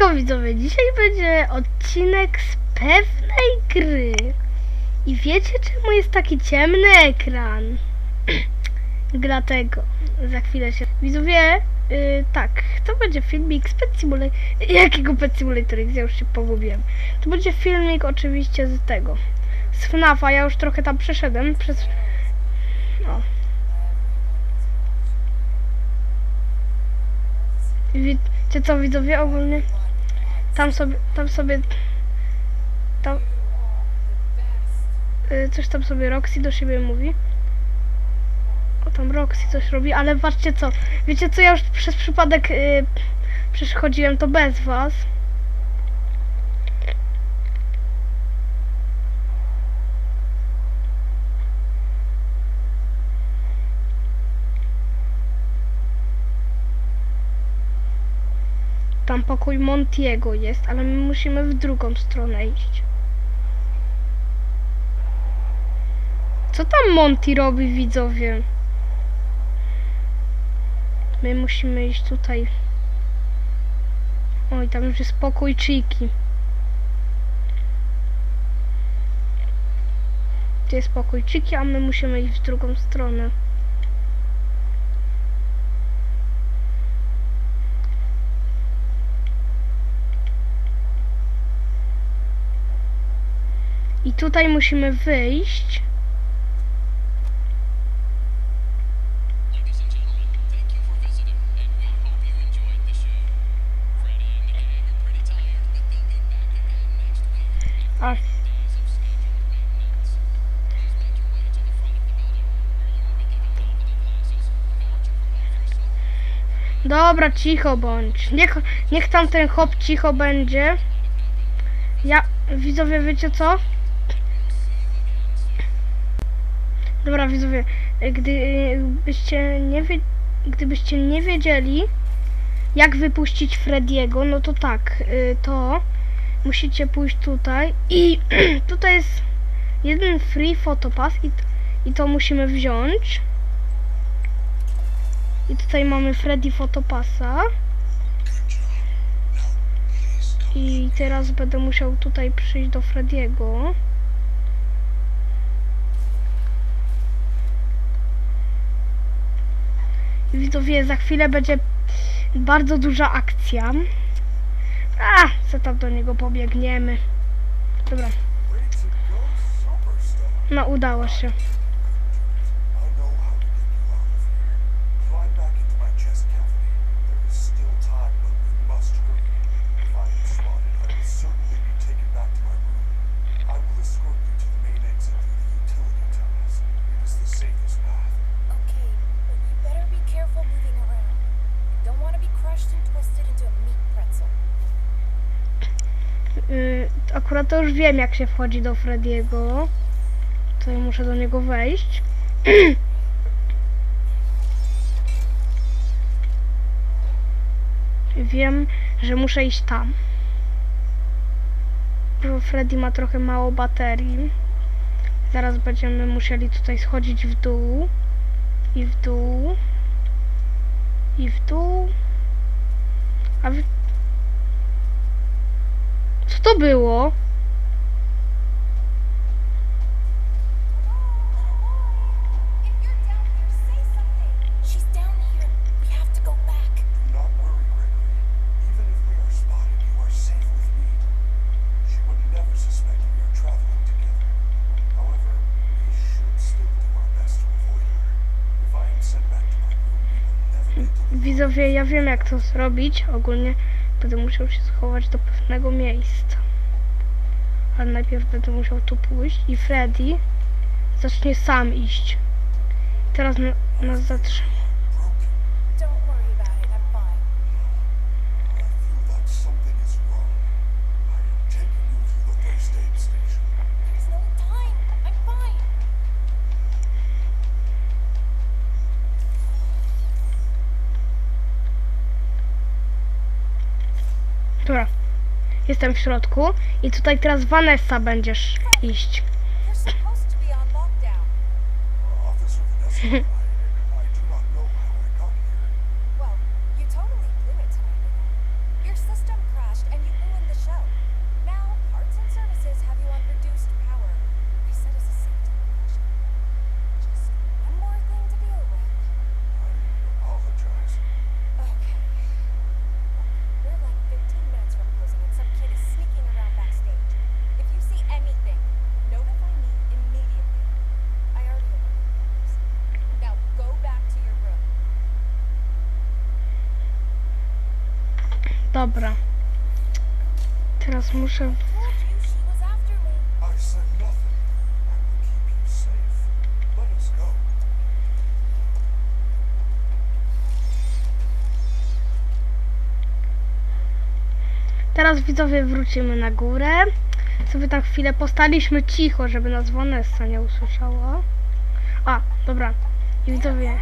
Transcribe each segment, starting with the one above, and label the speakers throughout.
Speaker 1: Siemanko widzowie, dzisiaj będzie odcinek z pewnej gry. I wiecie czemu jest taki ciemny ekran? Dlatego za chwilę się... Widzowie, yy, tak, to będzie filmik z Pet Simulator... Jakiego Pet Simulator? Ja już się pogubiłem. To będzie filmik oczywiście z tego. Z FNAFa, ja już trochę tam przeszedłem przez... O. Wiecie co widzowie ogólnie? Tam sobie, tam sobie, tam, y, coś tam sobie Roxy do siebie mówi. O tam Roxy coś robi, ale patrzcie co, wiecie co, ja już przez przypadek y, przeszkodziłem to bez was. Tam pokój Montiego jest, ale my musimy w drugą stronę iść. Co tam Monty robi, widzowie? My musimy iść tutaj. Oj, tam już jest pokój Chiki. Tu jest pokój Chiki, a my musimy iść w drugą stronę.
Speaker 2: Voucher for every store,
Speaker 1: dobra, cicho bądź. Niech, niech tam ten hop cicho będzie. Ja, widzowie, wiecie co? Dobra, widzowie, gdybyście nie, gdybyście nie wiedzieli, jak wypuścić Frediego, no to tak, y, to musicie pójść tutaj i tutaj jest jeden free photopass i, i to musimy wziąć. I tutaj mamy Freddy Photopassa. I teraz będę musiał tutaj przyjść do Frediego. Widzowie, za chwilę będzie bardzo duża akcja. A, co tam do niego pobiegniemy. Dobra. No, udało się. Akurat to już wiem, jak się wchodzi do Frediego. To muszę do niego wejść. wiem, że muszę iść tam. Bo Freddy ma trochę mało baterii. Zaraz będziemy musieli tutaj schodzić w dół. I w dół. I w dół. A wy... Co to było? Widzowie, ja wiem jak to zrobić. Ogólnie będę musiał się schować do pewnego miejsca. Ale najpierw będę musiał tu pójść i Freddy zacznie sam iść. Teraz na, nas zatrzyma. Jestem w środku i tutaj teraz Vanessa będziesz iść.
Speaker 3: Let us go.
Speaker 1: Teraz widzowie wrócimy na górę. Sobie tam chwilę postaliśmy cicho, żeby nas Vanessa nie usłyszała. A, dobra. I widzowie,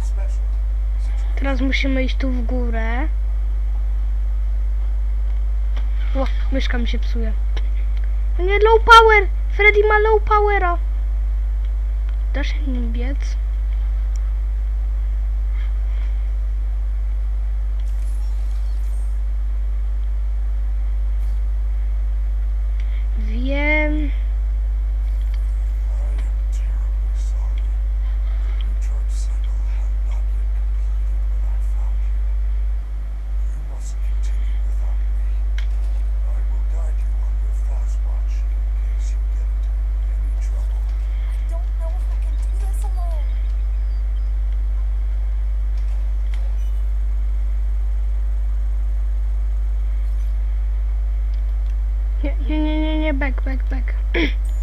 Speaker 3: special situation.
Speaker 1: teraz musimy iść tu w górę. O, myszka mi się psuje. O nie, low power! Freddy ma low powera. Dasz nim biec? Wiem.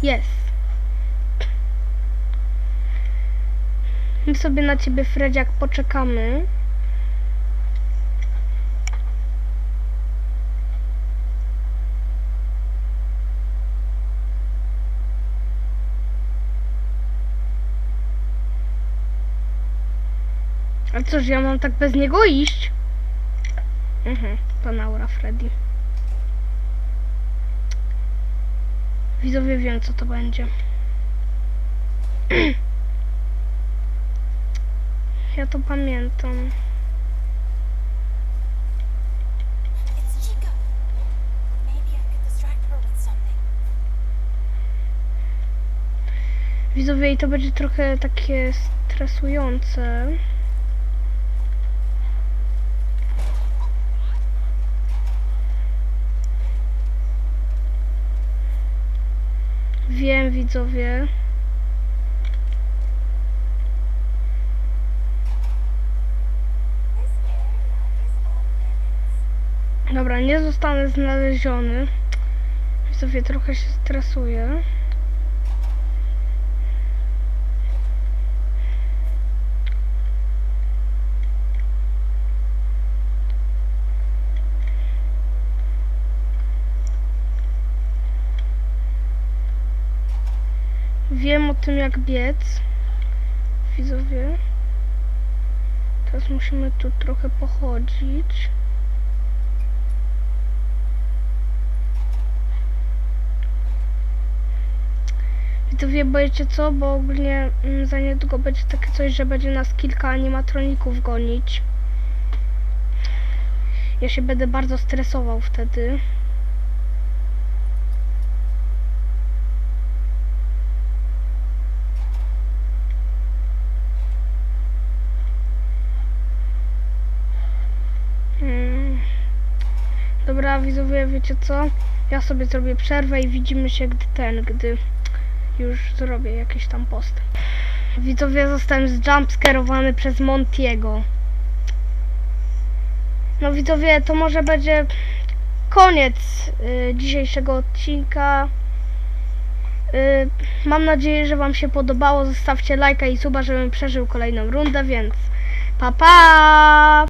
Speaker 1: Jest. My sobie na ciebie, Fredziak, poczekamy. A cóż, ja mam tak bez niego iść? Mhm, to Naura Freddy. Widzowie wiem co to będzie. Ja to pamiętam. Widzowie i to będzie trochę takie stresujące. Wiem widzowie. Dobra, nie zostanę znaleziony. Widzowie trochę się stresuję. Wiem o tym jak biec. Widzowie. Teraz musimy tu trochę pochodzić. Widzowie, boicie co? Bo ogólnie mm, za niedługo będzie takie coś, że będzie nas kilka animatroników gonić. Ja się będę bardzo stresował wtedy. Mm. Dobra, widzowie, wiecie co? Ja sobie zrobię przerwę i widzimy się, gdy ten, gdy już zrobię jakiś tam post. Widzowie, zostałem zjumpscarowany przez Montiego. No widzowie, to może będzie koniec y, dzisiejszego odcinka. Y, mam nadzieję, że Wam się podobało. Zostawcie lajka i suba, żebym przeżył kolejną rundę, więc pa pa!